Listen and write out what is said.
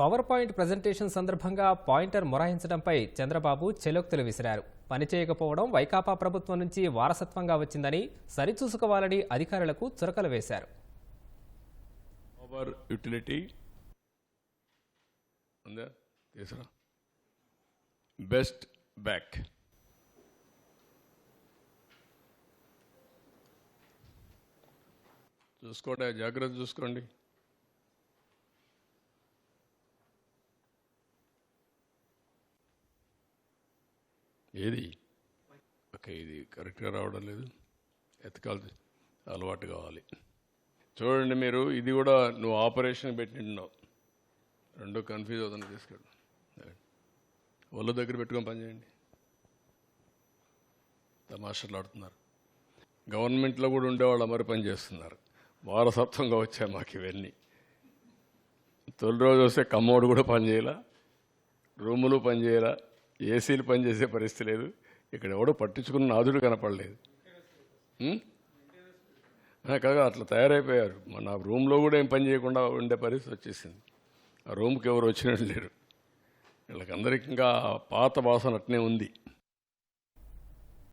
Power point presentation సందర్భంగా pointer మొరాయించడంపై చంద్రబాబు చెలోక్తులు విసిరారు. పనిచేయకపోవడం వైకాపా ప్రభుత్వం నుంచి వారసత్వంగా వచ్చిందని సరిచూసుకోవాలని అధికారులకు చురకలు వేశారు. పవర్ యూటిలిటీ ఉందా? Best back. చూసుకోండి జాగ్రత్త చూసుకోండి. ఏది? ఓకే ఇది కరెక్ట్గా రావడం లేదు. ఎతకాలి అలవాటు కావాలి. చూడండి మీరు ఇది కూడా నువ్వు ఆపరేషన్ పెట్టినావు రెండు కన్ఫ్యూజ్ అవుతుంది తీసుకెళ్ళు. ఒళ్ళు దగ్గర పెట్టుకొని పనిచేయండి తమాషలు ఆడుతున్నారు. గవర్నమెంట్లో కూడా ఉండేవాళ్ళు మరి పని చేస్తున్నారు. వారసత్వంగా వచ్చాయి మాకు ఇవన్నీ. తొలి రోజు వస్తే కమ్మోడు కూడా పనిచేయాల రూములు పనిచేయాల ఏసీలు పనిచేసే పరిస్థితి లేదు. ఇక్కడ ఎవడో పట్టించుకున్న నాదుడు కనపడలేదు. కాదు కాగా అట్లా తయారైపోయారు. మన రూమ్లో కూడా ఏం పని చేయకుండా ఉండే పరిస్థితి వచ్చేసింది. ఆ రూమ్కి ఎవరు వచ్చినట్టు లేరు. వీళ్ళకందరికీ ఇంకా పాత వాసన అట్నే ఉంది.